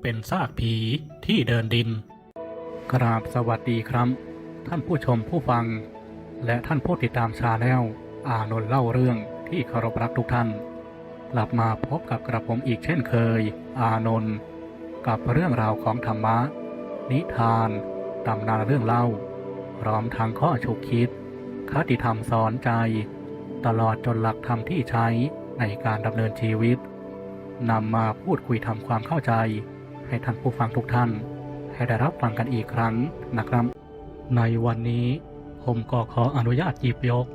เป็นซากผีที่เดินดิน กราบสวัสดีครับ ท่านผู้ชมผู้ฟัง และท่านผู้ติดตามชาแนลอานนท์เล่าเรื่องที่เคารพรักทุกท่าน กลับมาพบกับกระผมอีกเช่นเคย อานนท์กับเรื่องราวของธรรมะ นิทานตำนานเรื่องเล่า พร้อมทางข้อฉุกคิด คติธรรมสอนใจ ตลอดจนหลักธรรมที่ใช้ในการดำเนินชีวิตนำมาพูดคุยทำความเข้าใจ ให้ท่านผู้ฟังทุกท่าน ให้ได้รับฟังกันอีกครั้งนะครับ ในวันนี้ผมก็ขออนุญาตหยิบยก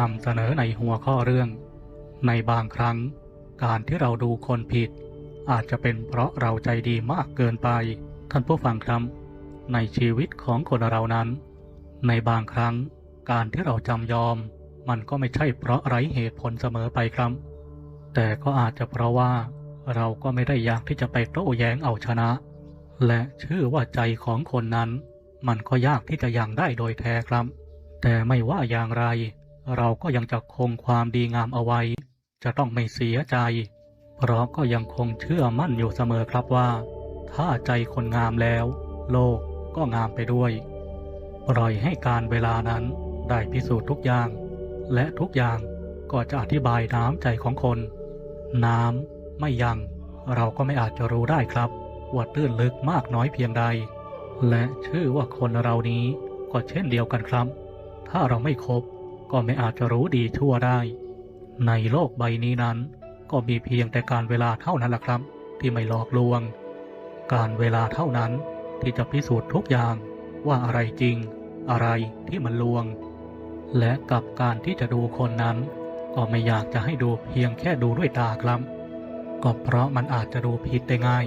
นำเสนอในหัวข้อเรื่อง ในบางครั้ง การที่เราดูคนผิด อาจจะเป็นเพราะเราใจดีมากเกินไป ท่านผู้ฟังครับ ในชีวิตของคนเรานั้น ในบางครั้ง การที่เราจำยอม มันก็ไม่ใช่เพราะไร้เหตุผลเสมอไปครับ แต่ก็อาจจะเพราะว่า เราก็ไม่ได้อยากที่จะไปโต้แย้งเอาชนะ และชื่อว่าใจของคนนั้น มันก็ยากที่จะยังได้โดยแท้ครับ แต่ไม่ว่าอย่างไร เราก็ยังจะคงความดีงามเอาไว้ จะต้องไม่เสียใจ เพราะก็ยังคงเชื่อมั่นอยู่เสมอครับว่า ถ้าใจคนงามแล้ว โลกก็งามไปด้วยปล่อยให้การเวลานั้นได้พิสูจน์ทุกอย่าง และทุกอย่างก็จะอธิบายน้ำใจของคน น้ำ ไม่ยังเราก็ไม่อาจจะรู้ได้ครับว่าตื้นลึกมากน้อยเพียงใด และชื่อว่าคนเรานี้ก็เช่นเดียวกันครับ ถ้าเราไม่คบก็ไม่อาจจะรู้ดีชั่วได้ ในโลกใบนี้นั้น ก็มีเพียงแต่การเวลาเท่านั้นแหละครับ ที่ไม่หลอกลวง การเวลาเท่านั้นที่จะพิสูจน์ทุกอย่างว่าอะไรจริง อะไรที่มันลวง และกับการที่จะดูคนนั้น ก็ไม่อยากจะให้ดูเพียงแค่ดูด้วยตาครับ ก็เพราะมันอาจจะดูผิดได้ง่าย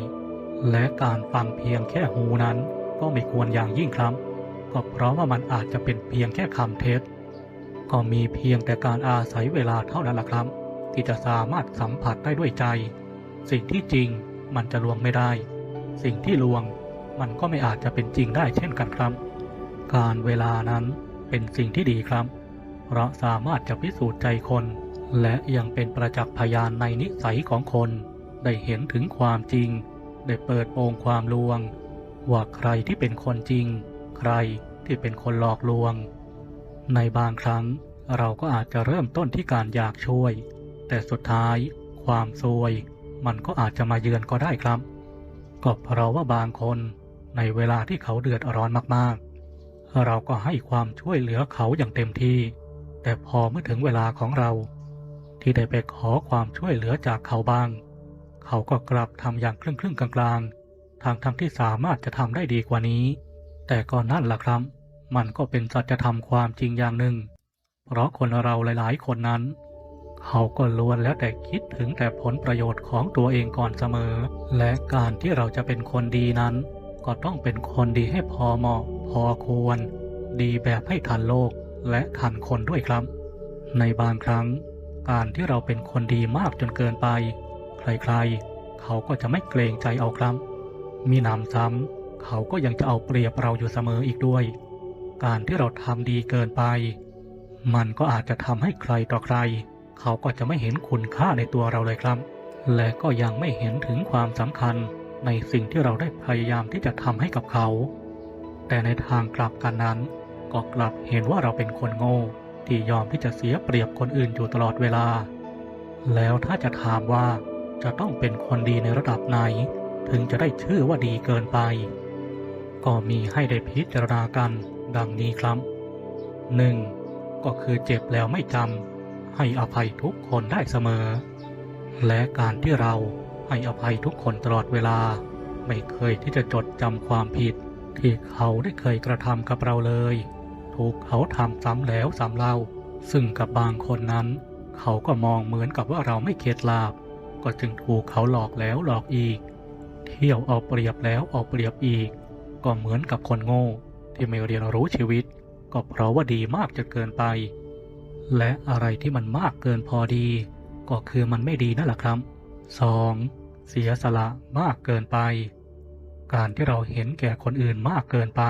และการฟังเพียงแค่หูนั้นก็ไม่ควรอย่างยิ่งครับ ก็เพราะว่ามันอาจจะเป็นเพียงแค่คำเท็จ ก็มีเพียงแต่การอาศัยเวลาเท่านั้นละครับ ที่จะสามารถสัมผัสได้ด้วยใจ สิ่งที่จริงมันจะลวงไม่ได้ สิ่งที่ลวงมันก็ไม่อาจจะเป็นจริงได้เช่นกันครับ การเวลานั้นเป็นสิ่งที่ดีครับ เพราะสามารถจะพิสูจน์ใจคน และยังเป็นประจักษ์พยานในนิสัยของคน ได้เห็นถึงความจริง ได้เปิดโปงความลวง ว่าใครที่เป็นคนจริง ใครที่เป็นคนหลอกลวง ในบางครั้งเราก็อาจจะเริ่มต้นที่การอยากช่วย แต่สุดท้าย ความซวย มันก็อาจจะมาเยือนก็ได้ครับ ก็เพราะว่าบางคนในเวลาที่เขาเดือดร้อนมากๆ เราก็ให้ความช่วยเหลือเขาอย่างเต็มที่ แต่พอเมื่อถึงเวลาของเรา ที่ได้ไปขอความช่วยเหลือจากเขาบ้าง เขาก็กลับทำอย่างครึ่งครึ่งกลางกลางๆทางทางที่สามารถจะทำได้ดีกว่านี้ แต่ก็นั่นล่ะครับ มันก็เป็นสัจธรรมความจริงอย่างหนึ่ง เพราะคนเราหลายๆ คนนั้น เขาก็ล้วนแล้วแต่คิดถึงแต่ผลประโยชน์ของตัวเองก่อนเสมอ และการที่เราจะเป็นคนดีนั้น ก็ต้องเป็นคนดีให้พอเหมาะ พอควร ดีแบบให้ทันโลกและทันคนด้วยครับ ในบางครั้ง การที่เราเป็นคนดีมากจนเกินไป ใครๆ เขาก็จะไม่เกรงใจเอาครับ มีหนำซ้ำเขาก็ยังจะเอาเปรียบเราอยู่เสมออีกด้วย การที่เราทำดีเกินไป มันก็อาจจะทำให้ใครต่อใคร เขาก็จะไม่เห็นคุณค่าในตัวเราเลยครับ และก็ยังไม่เห็นถึงความสำคัญในสิ่งที่เราได้พยายามที่จะทำให้กับเขา แต่ในทางกลับกันนั้น ก็กลับเห็นว่าเราเป็นคนโง่ ที่ยอมที่จะเสียเปรียบคนอื่นอยู่ตลอดเวลา แล้วถ้าจะถามว่าจะต้องเป็นคนดีในระดับไหน ถึงจะได้ชื่อว่าดีเกินไป ก็มีให้ได้พิจารณากันดังนี้ครับ 1. ก็คือเจ็บแล้วไม่จำให้อภัยทุกคนได้เสมอ และการที่เราให้อภัยทุกคนตลอดเวลา ไม่เคยที่จะจดจำความผิด ที่เขาได้เคยกระทำกับเราเลย ถูกเขาทำซ้ำแล้วซ้ำเล่า ซึ่งกับบางคนนั้น เขาก็มองเหมือนกับว่าเราไม่เข็ดลาบ ก็จึงถูกเขาหลอกแล้วหลอกอีกทีที่ยวเอาเปรียบแล้วเอาเปรียบอีก ก็เหมือนกับคนโง่ ที่ไม่เรียนรู้ชีวิต ก็เพราะว่าดีมากจนเกินไป และอะไรที่มันมากเกินพอดี ก็คือมันไม่ดีนั่นแหละครับ 2. เสียสละมากเกินไป การที่เราเห็นแก่คนอื่นมากเกินไป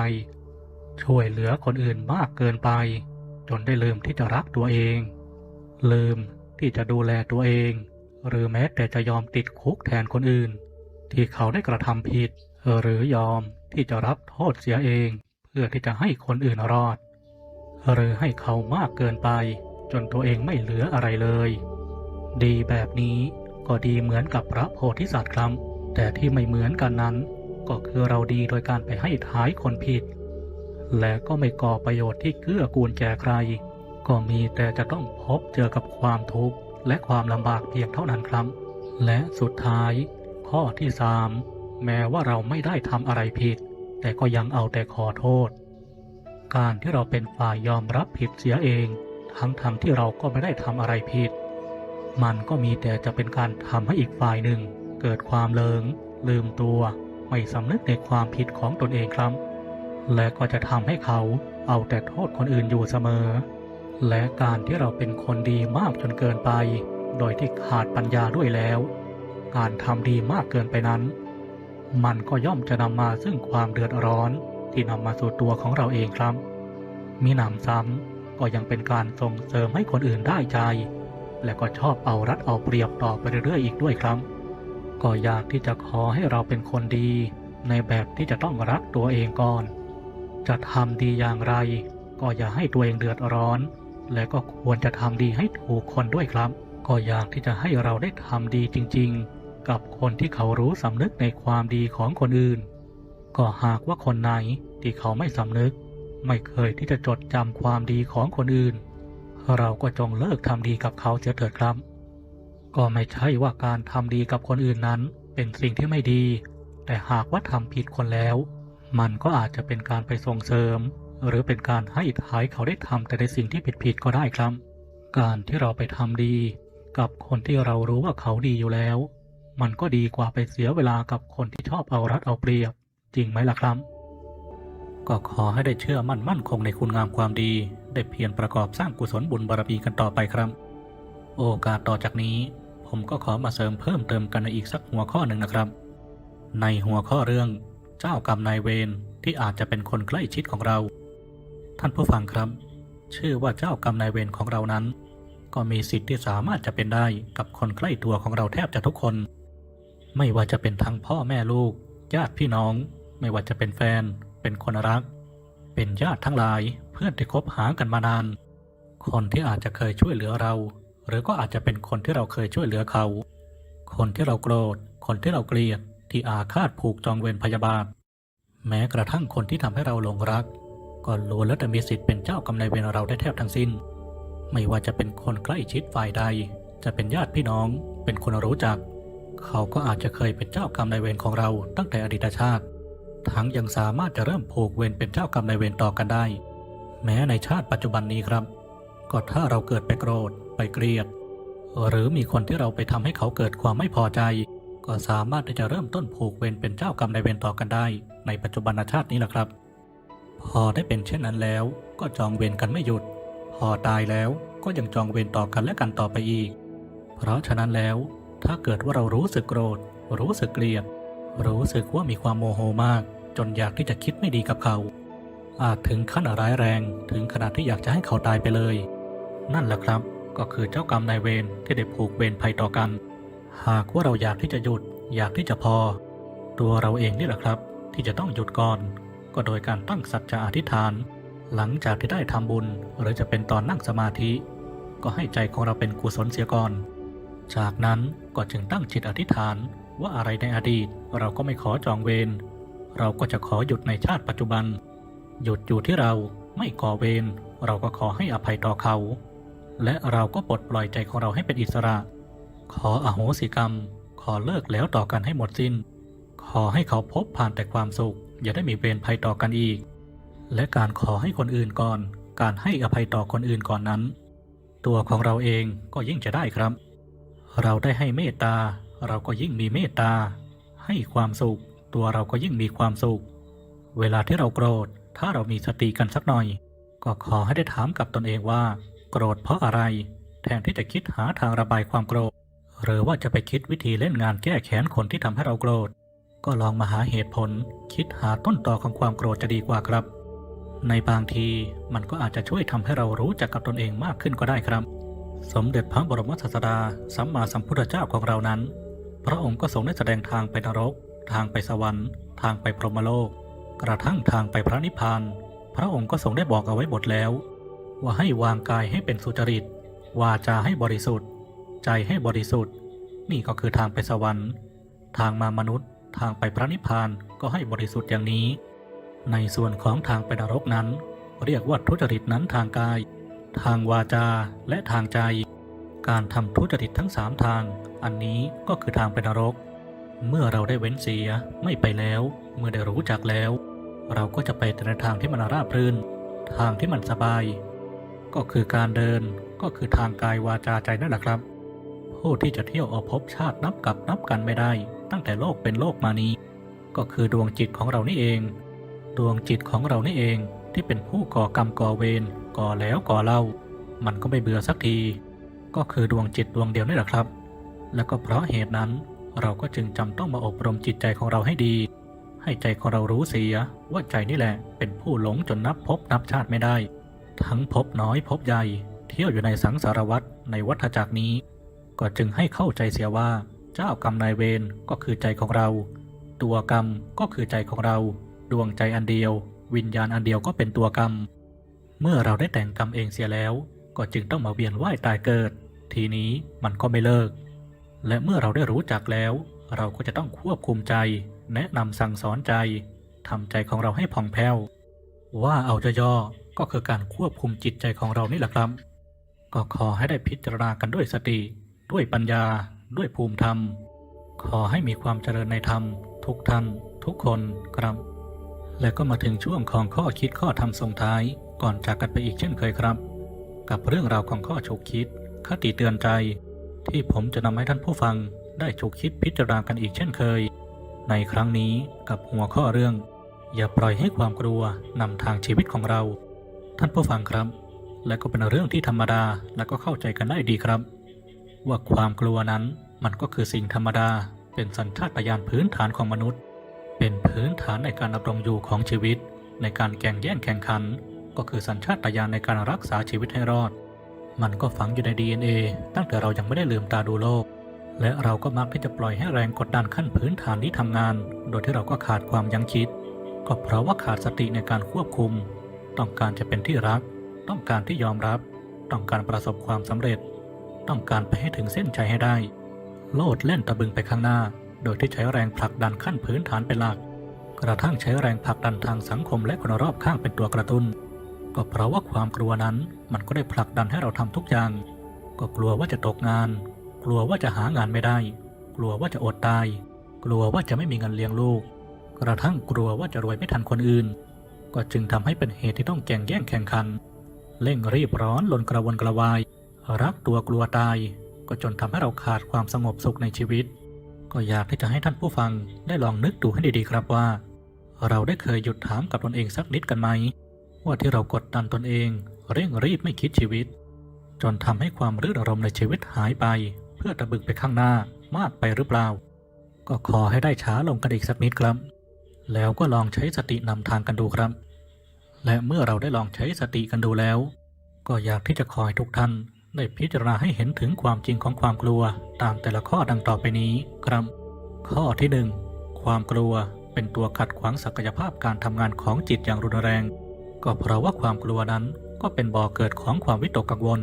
ช่วยเหลือคนอื่นมากเกินไป จนได้ลืมที่จะรักตัวเอง ลืมที่จะดูแลตัวเอง หรือแม้แต่จะยอมติดคุกแทนคนอื่น ที่เขาได้กระทำผิด หรือยอมที่จะรับโทษเสียเอง เพื่อที่จะให้คนอื่นรอด หรือให้เขามากเกินไป จนตัวเองไม่เหลืออะไรเลย ดีแบบนี้ก็ดีเหมือนกับพระโพธิสัตว์ครับ แต่ที่ไม่เหมือนกันนั้น ก็คือเราดีโดยการไปให้ท้ายคนผิด และก็ไม่ก่อประโยชน์ที่เกื้อกูลแก่ใคร ก็มีแต่จะต้องพบเจอกับความทุกข์และความลำบากเพียงเท่านั้นครับ และสุดท้าย ข้อที่สามแม้ว่าเราไม่ได้ทำอะไรผิด แต่ก็ยังเอาแต่ขอโทษ การที่เราเป็นฝ่ายยอมรับผิดเสียเอง ทั้งทงๆที่เราก็ไม่ได้ทำอะไรผิด มันก็มีแต่จะเป็นการทำให้อีกฝ่ายหนึ่ง เกิดความเลิง ลืมตัว ไม่สำนึกในความผิดของตนเองครับ และก็จะทำให้เขาเอาแต่โทษคนอื่นอยู่เสมอ และการที่เราเป็นคนดีมากจนเกินไป โดยที่ขาดปัญญาด้วยแล้ว การทำดีมากเกินไปนั้น มันก็ย่อมจะนำมาซึ่งความเดือดร้อนที่นำมาสู่ตัวของเราเองครับ มีหนำซ้ำก็ยังเป็นการส่งเสริมให้คนอื่นได้ใจ และก็ชอบเอารัดเอาเปรียบต่อไปเรื่อยๆอีกด้วยครับ ก็อยากที่จะขอให้เราเป็นคนดี ในแบบที่จะต้องรักตัวเองก่อน จะทำดีอย่างไร ก็อย่าให้ตัวเองเดือดร้อน และก็ควรจะทำดีให้ถูกคนด้วยครับ ก็อยากที่จะให้เราได้ทำดีจริง ๆ กับคนที่เขารู้สำนึกในความดีของคนอื่น ก็หากว่าคนไหนที่เขาไม่สำนึก ไม่เคยที่จะจดจำความดีของคนอื่น เราก็จงเลิกทำดีกับเขาเสียเถิดครับ ก็ไม่ใช่ว่าการทำดีกับคนอื่นนั้น เป็นสิ่งที่ไม่ดี แต่หากว่าทำผิดคนแล้ว มันก็อาจจะเป็นการไปส่งเสริม หรือเป็นการให้ท้ายเขาได้ทำแต่ในสิ่งที่ผิดๆก็ได้ครับ การที่เราไปทำดี กับคนที่เรารู้ว่าเขาดีอยู่แล้ว มันก็ดีกว่าไปเสียเวลากับคนที่ชอบเอารัดเอาเปรียบ จริงไหมล่ะครับ ก็ขอให้ได้เชื่อมั่นมั่นคงในคุณงามความดี ได้เพียรประกอบสร้างกุศลบุญบารมีกันต่อไปครับ โอกาสต่อจากนี้ ผมก็ขอมาเสริมเพิ่มเติมกันในอีกสักหัวข้อหนึ่งนะครับ ในหัวข้อเรื่อง เจ้ากรรมนายเวรที่อาจจะเป็นคนใกล้ชิดของเรา ท่านผู้ฟังครับ ชื่อว่าเจ้ากรรมนายเวรของเรานั้น ก็มีสิทธิ์ที่สามารถจะเป็นได้กับคนใกล้ตัวของเราแทบจะทุกคน ไม่ว่าจะเป็นทั้งพ่อแม่ลูก ญาติพี่น้อง ไม่ว่าจะเป็นแฟน เป็นคนรัก เป็นญาติทั้งหลาย เพื่อนที่คบหากันมานาน คนที่อาจจะเคยช่วยเหลือเรา หรือก็อาจจะเป็นคนที่เราเคยช่วยเหลือเขา คนที่เราโกรธ คนที่เราเกลียด ที่อาฆาตผูกจองเวรพยาบาท แม้กระทั่งคนที่ทำให้เราหลงรัก ก็ล้วนแล้วแต่มีสิทธิ์เป็นเจ้ากรรมนายเวรเราได้แทบทั้งสิ้น ไม่ว่าจะเป็นคนใกล้ชิดฝ่ายใด จะเป็นญาติพี่น้อง เป็นคนรู้จัก เขาก็อาจจะเคยเป็นเจ้ากรรมนายเวรของเราตั้งแต่อดีตชาติ ทั้งยังสามารถจะเริ่มผูกเวรเป็นเจ้ากรรมนายเวรต่อกันได้ แม้ในชาติปัจจุบันนี้ครับ ก็ถ้าเราเกิดไปโกรธไปเกลียด หรือมีคนที่เราไปทำให้เขาเกิดความไม่พอใจ ก็สามารถที่จะเริ่มต้นผูกเวรเป็นเจ้ากรรมนายเวรต่อกันได้ ในปัจจุบันชาตินี้แหละครับ พอได้เป็นเช่นนั้นแล้ว ก็จองเวรกันไม่หยุด พอตายแล้วก็ยังจองเวรต่อกันและกันต่อไปอีก เพราะฉะนั้นแล้ว ถ้าเกิดว่าเรารู้สึกโกรธ รู้สึกเกลียด รู้สึกว่ามีความโมโหมาก จนอยากที่จะคิดไม่ดีกับเขา อาจถึงขั้นร้ายแรงถึงขนาดที่อยากจะให้เขาตายไปเลย นั่นแหละครับ ก็คือเจ้ากรรมนายเวรที่ได้ผูกเวรภัยต่อกัน หากว่าเราอยากที่จะหยุดอยากที่จะพอ ตัวเราเองนี่แหละครับ ที่จะต้องหยุดก่อน ก็โดยการตั้งสัจจะอธิษฐาน หลังจากที่ได้ทำบุญ หรือจะเป็นตอนนั่งสมาธิ ก็ให้ใจของเราเป็นกุศลเสียก่อน จากนั้นก็จึงตั้งจิตอธิษฐานว่าอะไรในอดีตเราก็ไม่ขอจองเวรเราก็จะขอหยุดในชาติปัจจุบัน หยุดอยู่ที่เราไม่ก่อเวรเราก็ขอให้อภัยต่อเขา และเราก็ปลดปล่อยใจของเราให้เป็นอิสระ ขออโหสิกรรม ขอเลิกแล้วต่อกันให้หมดสิ้น ขอให้เขาพบผ่านแต่ความสุข อย่าได้มีเวรภัยต่อกันอีก และการขอให้คนอื่นก่อน การให้อภัยต่อคนอื่นก่อนนั้น ตัวของเราเองก็ยิ่งจะได้ครับ เราได้ให้เมตตา เราก็ยิ่งมีเมตตา ให้ความสุข ตัวเราก็ยิ่งมีความสุข เวลาที่เราโกรธ ถ้าเรามีสติกันสักหน่อย ก็ขอให้ได้ถามกับตนเองว่า โกรธเพราะอะไร แทนที่จะคิดหาทางระบายความโกรธ หรือว่าจะไปคิดวิธีเล่นงานแก้แค้นคนที่ทำให้เราโกรธ ก็ลองมาหาเหตุผล คิดหาต้นตอของความโกรธจะดีกว่าครับ ในบางทีมันก็อาจจะช่วยทำให้เรารู้จักกับตนเองมากขึ้นก็ได้ครับ สมเด็จพระบรมศาสดาสัมมาสัมพุทธเจ้าของเรานั้น พระองค์ก็ทรงได้แสดงทางไปนรก ทางไปสวรรค์ ทางไปพรหมโลก กระทั่งทางไปพระนิพพาน พระองค์ก็ทรงได้บอกเอาไว้หมดแล้ว ว่าให้วางกายให้เป็นสุจริตวาจาให้บริสุทธิ์ ใจให้บริสุทธิ์ นี่ก็คือทางไปสวรรค์ ทางมามนุษย์ ทางไปพระนิพพานก็ให้บริสุทธิ์อย่างนี้ ในส่วนของทางไปนรกนั้น เรียกว่าทุจริตนั้นทางกาย ทางวาจาและทางใจ การทำทุจริตทั้งสามทาง อันนี้ก็คือทางไปนรก เมื่อเราได้เว้นเสียไม่ไปแล้ว เมื่อได้รู้จักแล้ว เราก็จะไปแต่ในทางที่มันราบรื่น ทางที่มันสบาย ก็คือการเดินก็คือทางกายวาจาใจนั่นแหละครับ ผู้ที่จะเที่ยวอภพชาตินับกับนับกันไม่ได้ ตั้งแต่โลกเป็นโลกมานี้ ก็คือดวงจิตของเรานี่เอง ดวงจิตของเรานี่เองที่เป็นผู้ก่อกรรมก่อเวรก่อแล้วก่อเล่า มันก็ไม่เบื่อสักที ก็คือดวงจิตดวงเดียวนี่แหละครับ และก็เพราะเหตุนั้นเราก็จึงจำต้องมาอบรมจิตใจของเราให้ดี ให้ใจของเรารู้เสียว่าใจนี่แหละเป็นผู้หลงจนนับพบนับชาติไม่ได้ ทั้งพบน้อยพบใหญ่ เที่ยวอยู่ในสังสารวัฏในวัฏจักรนี้ ก็จึงให้เข้าใจเสียว่า เจ้ากรรมนายเวรก็คือใจของเรา ตัวกรรมก็คือใจของเรา ดวงใจอันเดียว วิญญาณอันเดียวก็เป็นตัวกรรม เมื่อเราได้แต่งกรรมเองเสียแล้ว ก็จึงต้องมาเวียนว่ายตายเกิด ทีนี้มันก็ไม่เลิก และเมื่อเราได้รู้จักแล้ว เราก็จะต้องควบคุมใจ แนะนำสั่งสอนใจทำใจของเราให้ผ่องแผ้ว ว่าเอาจะย่อก็คือการควบคุมจิตใจของเรานี่แหละครับ ก็ขอให้ได้พิจารณากันด้วยสติ ด้วยปัญญาด้วยภูมิธรรม ขอให้มีความเจริญในธรรม ทุกท่านทุกคนครับ และก็มาถึงช่วงของข้อคิดข้อธรรมส่งท้าย ก่อนจากกันไปอีกเช่นเคยครับ กับเรื่องราวของข้อฉุกคิดคติเตือนใจ ที่ผมจะนำให้ท่านผู้ฟังได้ฉุกคิดพิจารณากันอีกเช่นเคย ในครั้งนี้กับหัวข้อเรื่อง อย่าปล่อยให้ความกลัวนำทางชีวิตของเรา ท่านผู้ฟังครับ และก็เป็นเรื่องที่ธรรมดาและก็เข้าใจกันได้ดีครับ ว่าความกลัวนั้นมันก็คือสิ่งธรรมดา เป็นสัญชาตญาณพื้นฐานของมนุษย์ เป็นพื้นฐานในการดำรงอยู่ของชีวิต ในการแข่งแย่งแข่งขัน ก็คือสัญชาตญาณในการรักษาชีวิตให้รอด มันก็ฝังอยู่ใน DNA ตั้งแต่เรายังไม่ได้ลืมตาดูโลก และเราก็มักที่จะปล่อยให้แรงกดดันขั้นพื้นฐานนี้ทำงาน โดยที่เราก็ขาดความยั้งคิด ก็เพราะว่าขาดสติในการควบคุม ต้องการจะเป็นที่รัก ต้องการที่ยอมรับ ต้องการประสบความสำเร็จ ต้องการไปให้ถึงเส้นชัยให้ได้ โลดเล่นตะบึงไปข้างหน้า โดยที่ใช้แรงผลักดันขั้นพื้นฐานเป็นหลัก กระทั่งใช้แรงผลักดันทางสังคมและคนรอบข้างเป็นตัวกระตุ้น ก็เพราะว่าความกลัวนั้นมันก็ได้ผลักดันให้เราทำทุกอย่าง ก็กลัวว่าจะตกงาน กลัวว่าจะหางานไม่ได้ กลัวว่าจะอดตาย กลัวว่าจะไม่มีเงินเลี้ยงลูก กระทั่งกลัวว่าจะรวยไม่ทันคนอื่น ก็จึงทำให้เป็นเหตุที่ต้องแข่งแย่งแข่งขันเร่งรีบร้อนลนกระวนกระวาย รักตัวกลัวตาย ก็จนทำให้เราขาดความสงบสุขในชีวิต ก็อยากที่จะให้ท่านผู้ฟังได้ลองนึกดูให้ดีๆครับว่า เราได้เคยหยุดถามกับตนเองสักนิดกันไหม ว่าที่เรากดดันตนเองเร่งรีบไม่คิดชีวิต จนทำให้ความรื่นอารมในชีวิตหายไป เพื่อตะบึงไปข้างหน้ามากไปหรือเปล่า ก็ขอให้ได้ช้าลงกันอีกสักนิดครับ แล้วก็ลองใช้สตินำทางกันดูครับ และเมื่อเราได้ลองใช้สติกันดูแล้ว ก็อยากที่จะขอให้ทุกท่าน ได้พิจารณาให้เห็นถึงความจริงของความกลัวตามแต่ละข้อดังต่อไปนี้ครับ ข้อที่หนึ่งความกลัวเป็นตัวขัดขวางศักยภาพการทำงานของจิตอย่างรุนแรง ก็เพราะว่าความกลัวนั้นก็เป็นบ่อเกิดของความวิตกกังวล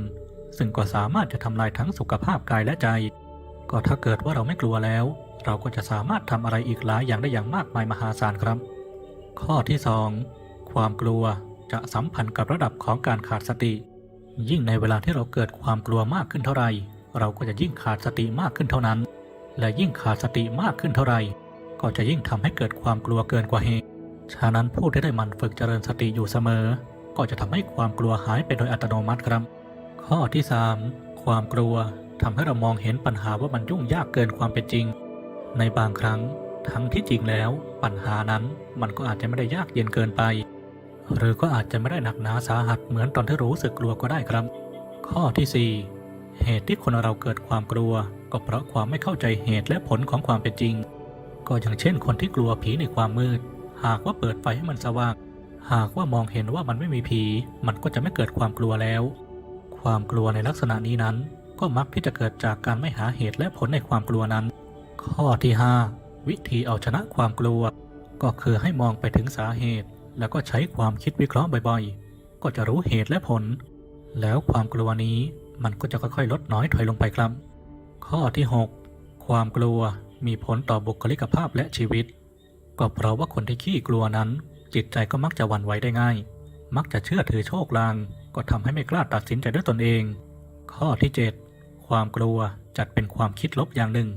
ซึ่งก็สามารถจะทำลายทั้งสุขภาพกายและใจ ก็ถ้าเกิดว่าเราไม่กลัวแล้ว เราก็จะสามารถทำอะไรอีกหลายอย่างได้อย่างมากมายมหาศาลครับ ข้อที่ 2 ความกลัวจะสัมพันธ์กับระดับของการขาดสติ ยิ่งในเวลาที่เราเกิดความกลัวมากขึ้นเท่าไร เราก็จะยิ่งขาดสติมากขึ้นเท่านั้น และยิ่งขาดสติมากขึ้นเท่าไร ก็จะยิ่งทำให้เกิดความกลัวเกินกว่าเหตุ ฉะนั้นผู้ที่ได้มันฝึกเจริญสติอยู่เสมอ ก็จะทำให้ความกลัวหายไปโดยอัตโนมัติครับ ข้อที่ 3 ความกลัวทำให้เรามองเห็นปัญหาว่ามันยุ่งยากเกินความเป็นจริง ในบางครั้งทั้งที่จริงแล้ว ปัญหานั้นมันก็อาจจะไม่ได้ยากเย็นเกินไป หรือก็อาจจะไม่ได้หนักหนาสาหัสเหมือนตอนที่รู้สึกกลัวก็ได้ครับ ข้อที่ 4 เหตุที่คนเราเกิดความกลัว ก็เพราะความไม่เข้าใจเหตุและผลของความเป็นจริง ก็อย่างเช่นคนที่กลัวผีในความมืด หากว่าเปิดไฟให้มันสว่าง หากว่ามองเห็นว่ามันไม่มีผี มันก็จะไม่เกิดความกลัวแล้ว ความกลัวในลักษณะนี้นั้น ก็มักที่จะเกิดจากการไม่หาเหตุและผลในความกลัวนั้น ข้อที่ 5 วิธีเอาชนะความกลัว ก็คือให้มองไปถึงสาเหตุ แล้วก็ใช้ความคิดวิเคราะห์บ่อยๆ ก็จะรู้เหตุและผล แล้วความกลัวนี้มันก็จะค่อยๆ ลดน้อยถอยลงไปครับ ข้อที่ 6 ความกลัวมีผลต่อบุคลิกภาพและชีวิต ก็เพราะว่าคนที่ขี้กลัวนั้น จิตใจก็มักจะหวั่นไหวได้ง่าย มักจะเชื่อถือโชคลาง ก็ทำให้ไม่กล้าตัดสินใจด้วยตนเอง ข้อที่ 7 ความกลัวจัดเป็นความคิดลบอย่างหนึ่ง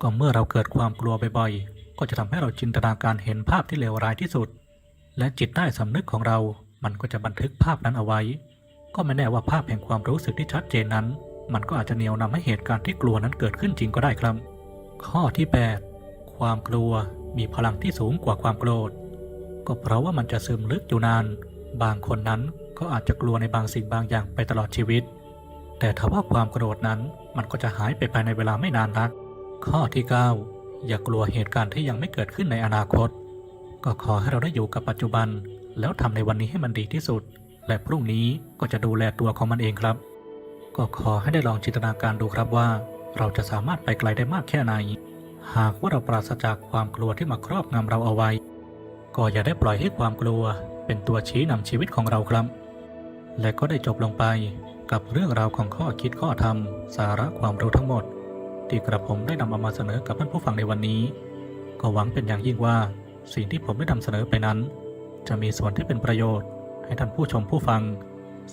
ก็เมื่อเราเกิดความกลัวบ่อยๆ ก็จะทำให้เราจินตนาการเห็นภาพที่เลวร้ายที่สุด และจิตใต้สำนึกของเรา มันก็จะบันทึกภาพนั้นเอาไว้ ก็ไม่แน่ว่าภาพแห่งความรู้สึกที่ชัดเจนนั้น มันก็อาจจะเหนี่ยวนำให้เหตุการณ์ที่กลัวนั้นเกิดขึ้นจริงก็ได้ครับ ข้อที่ 8 ความกลัวมีพลังที่สูงกว่าความโกรธ ก็เพราะว่ามันจะซึมลึกอยู่นาน บางคนนั้นก็อาจจะกลัวในบางสิ่งบางอย่างไปตลอดชีวิต แต่ถ้าว่าความโกรธนั้นมันก็จะหายไปภายในเวลาไม่นานนัก ข้อที่ 9 อย่ากลัวเหตุการณ์ที่ยังไม่เกิดขึ้นในอนาคต ก็ขอให้เราได้อยู่กับปัจจุบัน แล้วทำในวันนี้ให้มันดีที่สุด และพรุ่งนี้ก็จะดูแลตัวของมันเองครับ ก็ขอให้ได้ลองจินตนาการดูครับว่า เราจะสามารถไปไกลได้มากแค่ไหน หากว่าเราปราศจากความกลัวที่มาครอบงำเราเอาไว้ ก็อย่าได้ปล่อยให้ความกลัว เป็นตัวชี้นำชีวิตของเราครับ และก็ได้จบลงไปกับเรื่องราวของข้อคิดข้อธรรม สาระความรู้ทั้งหมด ที่กระผมได้นำเอามาเสนอกับท่านผู้ฟังในวันนี้ ก็หวังเป็นอย่างยิ่งว่า สิ่งที่ผมได้นำเสนอไปนั้น จะมีส่วนที่เป็นประโยชน์ ให้ท่านผู้ชมผู้ฟัง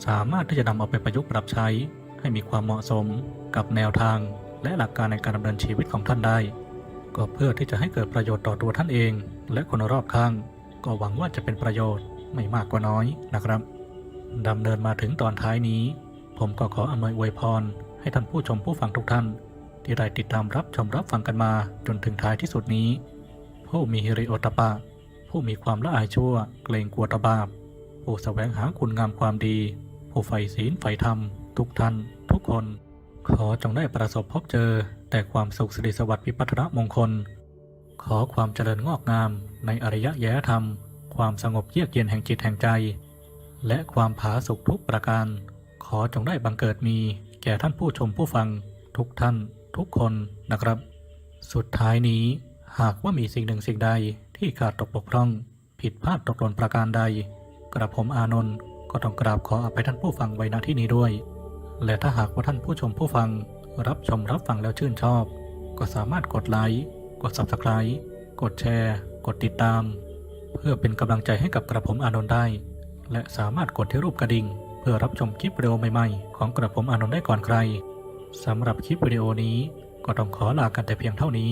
สามารถที่จะนำเอาไปประยุกต์ปรับใช้ ให้มีความเหมาะสมกับแนวทาง และหลักการในการดำเนินชีวิตของท่านได้ ก็เพื่อที่จะให้เกิดประโยชน์ต่อตัวท่านเอง และคนรอบข้าง ก็หวังว่าจะเป็นประโยชน์ไม่มากก็น้อยนะครับดำเนินมาถึงตอนท้ายนี้ ผมก็ขออำนวยอวยพร ให้ท่านผู้ชมผู้ฟังทุกท่าน ที่ได้ติดตามรับชมรับฟังกันมาจนถึงท้ายที่สุดนี้ ผู้มีฮิริโอตปะ ผู้มีความละอายชั่ว เกรงกลัวตบาปผู้แสวงหาคุณงามความดี ผู้ใฝ่ศีลใฝ่ธรรม ทุกท่าน ทุกคน ขอจงได้ประสบพบเจอ แต่ความสุขสิริสวัสดิ์พิพัฒนมงคล ขอความเจริญงอกงาม ในอริยะแย้ธรรม ความสงบเยือกเย็นแห่งจิตแห่งใจ และความผาสุกทุกประการ ขอจงได้บังเกิดมี แก่ท่านผู้ชมผู้ฟัง ทุกท่าน ทุกคนนะครับ สุดท้ายนี้ หากว่ามีสิ่งหนึ่งสิ่งใดที่ขาดตกบกพร่อง ผิดพลาดตกหล่นประการใด กระผมอานนท์ก็ต้องกราบขออภัยท่านผู้ฟังไว้ณที่นี้ด้วย และถ้าหากว่าท่านผู้ชมผู้ฟัง รับชมรับฟังแล้วชื่นชอบ ก็สามารถกดไลค์กด Subscribe กดแชร์ กดติดตาม เพื่อเป็นกำลังใจให้กับกระผมอานนท์ได้ และสามารถกดที่รูปกระดิ่ง เพื่อรับชมคลิปวิดีโอใหม่ๆ ของกระผมอานนท์ได้ก่อนใครสำหรับคลิปวิดีโอนี้ก็ต้องขอลากันแต่เพียงเท่านี้